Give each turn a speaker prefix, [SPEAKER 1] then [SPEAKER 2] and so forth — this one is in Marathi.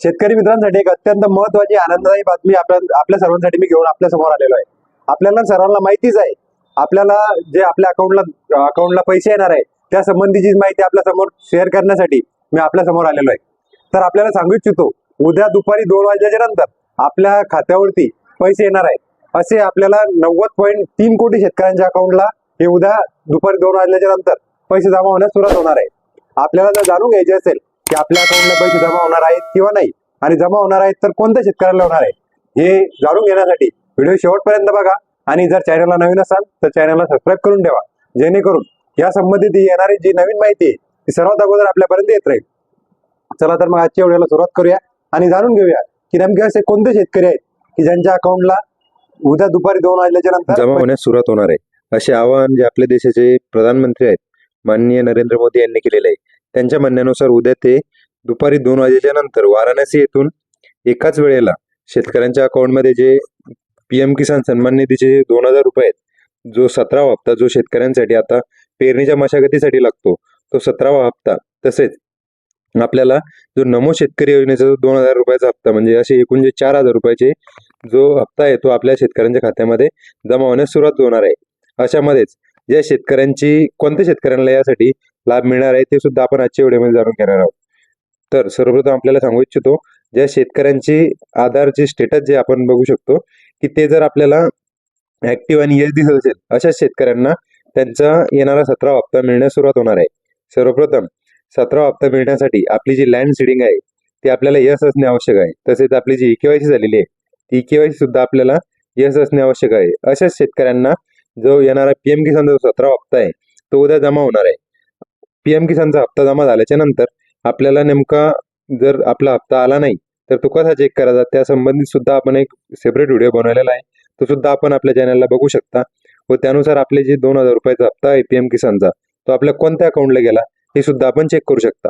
[SPEAKER 1] शेतकरी मित्रांसाठी एक अत्यंत महत्वाची आनंददायी बातमी आपल्या आपल्या सर्वांसाठी मी घेऊन आपल्यासमोर आलेलो आहे. आपल्याला सर्वांना माहितीच आहे आपल्याला जे आपल्या अकाउंटला अकाउंटला पैसे येणार आहे त्या संबंधीची माहिती आपल्यासमोर शेअर करण्यासाठी मी आपल्यासमोर आलेलो आहे. तर आपल्याला सांगू इच्छितो उद्या दुपारी दोन वाजल्याच्या नंतर आपल्या खात्यावरती पैसे येणार आहे. असे आपल्याला नव्वद पॉईंट तीन कोटी शेतकऱ्यांच्या अकाउंटला हे उद्या दुपारी दोन वाजल्याच्या नंतर पैसे जमा होण्यास सुरुवात होणार आहे. आपल्याला जर जाणून घ्यायचे असेल की आपल्या अकाउंटला पैसे जमा होणार आहेत किंवा नाही? आणि जमा होणार आहेत तर कोणत्या शेतकऱ्याला होणार आहे? हे जाणून घेण्यासाठी व्हिडिओ शेवटपर्यंत बघा. आणि जर चॅनलला नवीन असाल तर चॅनलला सबस्क्राईब करून ठेवा. जेणेकरून या संबंधित येणारी जी नवीन माहिती आहे ती सर्वात अगोदर आपल्यापर्यंत येत राहील. चला तर मग आजच्या व्हिडिओला सुरुवात करूया. आणि जाणून घेऊया की नेमके असे कोणते शेतकरी आहेत की ज्यांच्या अकाउंटला उद्या दुपारी दोन वाजल्याच्या नंतर
[SPEAKER 2] जमा होण्यास सुरुवात होणार आहे. असे आवाहन जे आपल्या देशाचे प्रधानमंत्री आहेत माननीय नरेंद्र मोदी यांनी केलेले आहे. त्यांच्या म्हणण्यानुसार उद्या ते दुपारी दोन वाजेच्या नंतर वाराणसी येथून एकाच वेळेला शेतकऱ्यांच्या अकाउंटमध्ये जे पीएम किसान सन्मान निधीचे दोन हजार रुपये आहेत जो सतरावा हप्ता जो शेतकऱ्यांसाठी आता पेरणीच्या मशागतीसाठी लागतो तो सतरावा हप्ता तसेच आपल्याला जो नमो शेतकरी योजनेचा जो दोन हजार रुपयाचा हप्ता म्हणजे असे एकूण जे चार हजार रुपयाचे जो हप्ता आहे तो आपल्या शेतकऱ्यांच्या खात्यामध्ये जमा होण्यास सुरुवात होणार आहे. अशामध्येच ज्या शेतकऱ्यांची कोणत्या शेतकऱ्यांना यासाठी लाभ मिळणार आहे ते सुद्धा आपण आजच्या व्हिडिओमध्ये जाणून घेणार आहोत. तर सर्वप्रथम आपल्याला सांगू इच्छितो ज्या शेतकऱ्यांची आधारचे स्टेटस जे आपण बघू शकतो की ते जर आपल्याला ऍक्टिव्ह आणि यश दिसत असेल अशा शेतकऱ्यांना त्यांचा येणारा सतरा हप्ता मिळण्यास सुरुवात होणार आहे. सर्वप्रथम सतरा हप्ता मिळण्यासाठी आपली जी लँड सीडिंग आहे ती आपल्याला यस असणे आवश्यक आहे. तसेच आपली जी केवायसी झालेली आहे ती केवायसी सुद्धा आपल्याला यस असणे आवश्यक आहे. अशाच शेतकऱ्यांना जो येणारा पीएम किसानचा जो सतरा हप्ता आहे तो उद्या जमा होणार आहे. पीएम किसानचा हप्ता जमा झाल्याच्यानंतर आपल्याला नेमका जर आपला हप्ता आला नाही तर तो कसा चेक करायचा? त्या संबंधित सुद्धा आपण एक सेपरेट व्हिडिओ बनवलेला आहे. तो सुद्धा आपण आपल्या चॅनलला बघू शकता. व त्यानुसार आपले जे दोन हजार रुपयाचा हप्ता आहे पीएम किसानचा तो आपल्या कोणत्या अकाउंटला गेला हे सुद्धा आपण चेक करू शकता.